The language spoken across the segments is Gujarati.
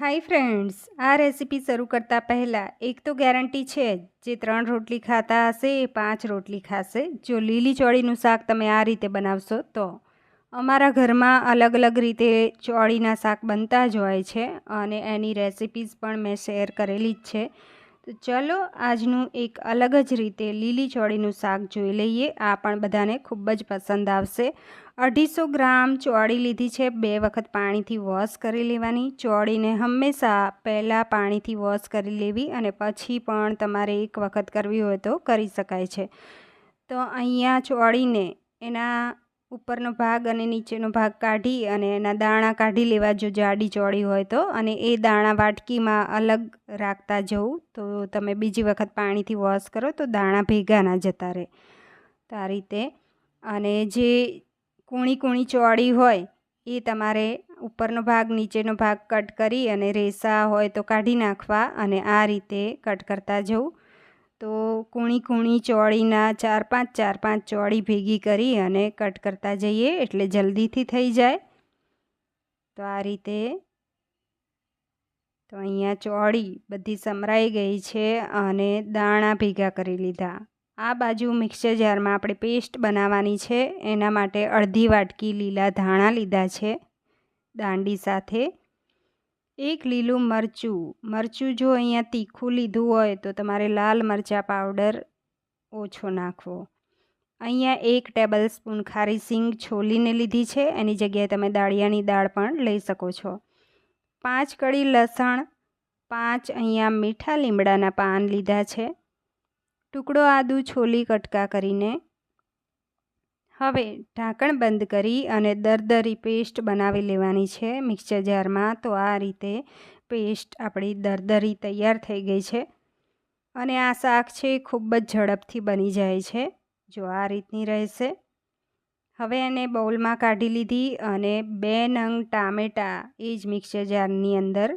હાય ફ્રેન્ડ્સ, આ રેસીપી શરૂ કરતાં પહેલાં એક તો ગેરંટી છે જ ત્રણ રોટલી ખાતા હશે એ પાંચ રોટલી ખાશે. જો લીલી ચોળીનું શાક તમે આ રીતે બનાવશો તો અમારા ઘરમાં અલગ અલગ રીતે ચોળીના શાક બનતા જ હોય છે અને એની રેસિપીઝ પણ મેં શેર કરેલી જ છે. તો ચલો આજનું એક અલગ જ રીતે લીલી ચોળીનું શાક જોઈ લઈએ. આ પણ બધાને ખૂબ જ પસંદ આવશે. અઢીસો ગ્રામ ચોળી લીધી છે. બે વખત પાણીથી વોશ કરી લેવાની. ચોળીને હંમેશા પહેલાં પાણીથી વોશ કરી લેવી અને પછી પણ તમારે એક વખત કરવી હોય તો કરી શકાય છે. તો અહીંયા ચોળીને એના ઉપરનો ભાગ અને નીચેનો ભાગ કાઢી અને એના દાણા કાઢી લેવા જો જાડી ચોળી હોય તો. અને એ દાણા વાટકીમાં અલગ રાખતા જવું. તો તમે બીજી વખત પાણીથી વોશ કરો તો દાણા ભેગા ના જતા રહે. તો આ રીતે. અને જે કૂણી કૂણી ચોળી હોય એ તમારે ઉપરનો ભાગ, નીચેનો ભાગ કટ કરી અને રેસા હોય તો કાઢી નાખવા અને આ રીતે કટ કરતા જવું. તો કૂણી કૂણી ચોળીના ચાર પાંચ ચાર પાંચ ચોળી ભેગી કરી અને કટ કરતા જઈએ એટલે જલ્દીથી થઈ જાય. તો આ રીતે તો અહીંયા ચોળી બધી સમરાઈ ગઈ છે અને દાણા ભેગા કરી લીધા. આ બાજુ મિક્સર જારમાં આપણે પેસ્ટ બનાવવાની છે. એના માટે અડધી વાટકી લીલા ધાણા લીધા છે. દાંડી સાથે એક લીલું મરચું. મરચું જો અહીંયા તીખું લીધું હોય તો તમારે લાલ મરચાં પાવડર ઓછો નાખવો. અહીંયા એક ટેબલ સ્પૂન ખારી સિંગ છોલીને લીધી છે. એની જગ્યાએ તમે દાળિયાની દાળ પણ લઈ શકો છો. પાંચ કળી લસણ, પાંચ અહીંયા મીઠા લીમડાના પાન લીધા છે. ટુકડો આદુ છોલી કટકા કરીને હવે ઢાંકણ બંધ કરી અને દરદરી પેસ્ટ બનાવી લેવાની છે મિક્સર જારમાં. તો આ રીતે પેસ્ટ આપણી દરદરી તૈયાર થઈ ગઈ છે અને આ શાક છે ખૂબ જ ઝડપથી બની જાય છે. જો આ રીતની રહેશે. હવે એને બાઉલમાં કાઢી લીધી અને બે નંગ ટામેટાં એ જ મિક્સર જારની અંદર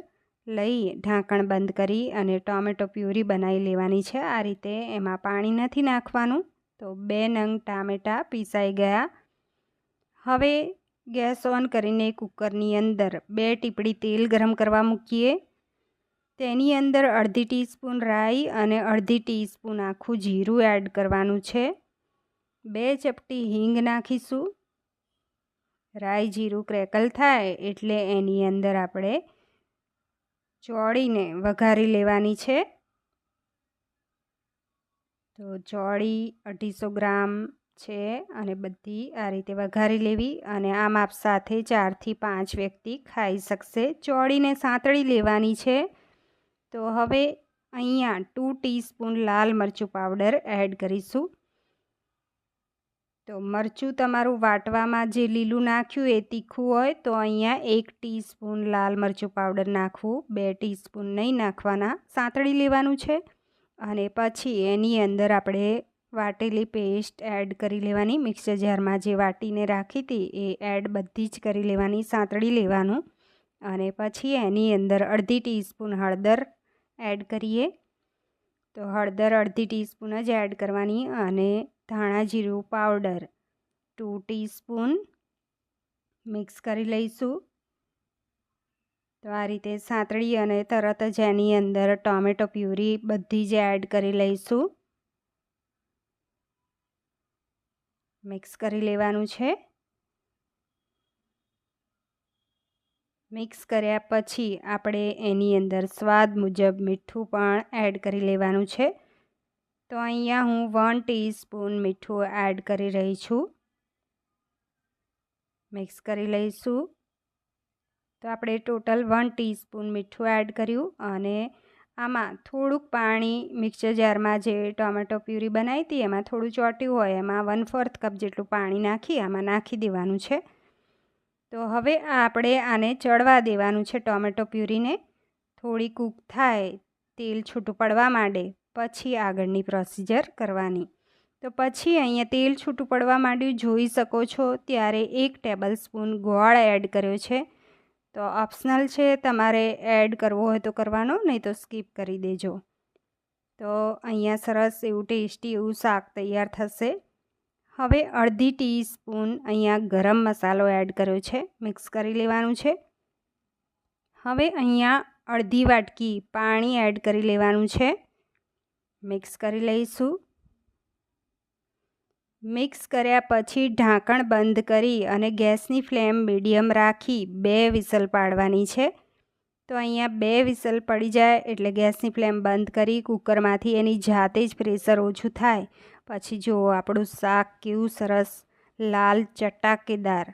લઈ ઢાંકણ બંધ કરી અને ટોમેટો પ્યુરી બનાવી લેવાની છે. આ રીતે એમાં પાણી નથી નાખવાનું. તો બે નંગ ટામેટાં પીસાઈ ગયા. હવે ગેસ ઓન કરીને કુકરની અંદર બે ટીપડી તેલ ગરમ કરવા મૂકીએ. તેની અંદર અડધી ટીસ્પૂન રાઈ અને અડધી ટીસ્પૂન આખું જીરું એડ કરવાનું છે. બે ચપટી હિંગ નાખીશું. રાઈ જીરું ક્રેકલ થાય એટલે એની અંદર આપણે ચોળીને વઘારી લેવાની છે. તો ચોળી અઢીસો ગ્રામ છે અને બધી આ રીતે વઘારી લેવી અને આ માપ સાથે ચારથી પાંચ વ્યક્તિ ખાઈ શકશે. ચોળીને સાંતળી લેવાની છે. તો હવે અહીંયા ટુ ટીસ્પૂન લાલ મરચું પાવડર એડ કરીશું. તો મરચું તમારું વાટવામાં જે લીલું નાખ્યું એ તીખું હોય તો અહીંયા એક ટીસ્પૂન લાલ મરચું પાવડર નાખવું, બે ટીસ્પૂન નહીં નાખવાના. સાંતળી લેવાનું છે. અને પછી એની અંદર આપણે વાટેલી પેસ્ટ એડ કરી લેવાની. મિક્સર જારમાં જે વાટીને રાખી હતી એ એડ બધી જ કરી લેવાની, સાંતળી લેવાનું. અને પછી એની અંદર અડધી ટીસ્પૂન હળદર એડ કરીએ. તો હળદર અડધી ટીસ્પૂન જ એડ કરવાની અને ધાણા જીરું પાવડર ટુ ટીસ્પૂન મિક્સ કરી લઈશું. તો આ રીતે સાંતળી અને તરત જ એની અંદર ટોમેટો પ્યુરી બધી જ એડ કરી લઈશું. મિક્સ કરી લેવાનું છે. મિક્સ કર્યા પછી આપણે એની અંદર સ્વાદ મુજબ મીઠું પણ એડ કરી લેવાનું છે. તો અહીંયા હું વન ટીસ્પૂન મીઠું એડ કરી રહી છું. મિક્સ કરી લઈશું. તો આપણે ટોટલ વન ટીસ્પૂન મીઠું એડ કર્યું અને આમાં થોડુંક પાણી મિક્સર જારમાં જે ટોમેટો પ્યુરી બનાવી હતી, એમાં થોડું ચોટ્યું હોય, એમાં વન ફોર્થ કપ જેટલું પાણી નાખી, આમાં નાખી દેવાનું છે. તો હવે આપણે આને ચડવા દેવાનું છે ટોમેટો પ્યુરીને. થોડી કૂક થાય, તેલ છૂટું પડવા માંડે, પછી આગળની પ્રોસિજર કરવાની. તો પછી અહીંયા તેલ છૂટું પડવા માંડ્યું, જોઈ શકો છો, ત્યારે એક ટેબલ સ્પૂન ગોળ એડ કર્યો છે. તો ઓપ્શનલ છે, તમારે એડ કરવો હોય તો કરવાનો, નહીં તો સ્કીપ કરી દેજો. તો અહીંયા સરસ એવું ટેસ્ટી એવું શાક તૈયાર થશે. હવે અડધી ટીસ્પૂન અહીંયા ગરમ મસાલો એડ કર્યો છે મિક્સ કરી લેવાનું છે. હવે અહીંયા અડધી વાટકી પાણી એડ કરી લેવાનું છે. મિક્સ કરી લઈશું. મિક્સ કર્યા પછી ઢાંકણ બંધ કરી અને ગેસની ફ્લેમ મીડિયમ રાખી બે વિસલ પાડવાની છે. તો અહીંયા બે વિસલ પડી જાય એટલે ગેસની ફ્લેમ બંધ કરી કુકરમાંથી એની જાતે જ પ્રેશર ઓછું થાય. પછી જુઓ આપણું શાક કેવું સરસ, લાલ, ચટાકેદાર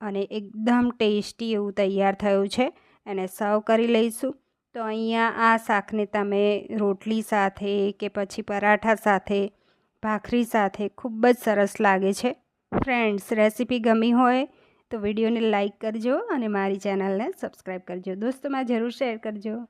અને એકદમ ટેસ્ટી એવું તૈયાર થયું છે. એને સર્વ કરી લઈશું. તો અહીંયા આ શાકને તમે રોટલી સાથે કે પછી પરાઠા સાથે ભાખરી સાથે ખૂબ જ સરસ લાગે છે. ફ્રેન્ડ્સ રેસીપી ગમી હોય તો વિડીયોને લાઇક કરજો અને મારી ચેનલને સબસ્ક્રાઈબ કરજો. દોસ્તોમાં જરૂર શેર કરજો.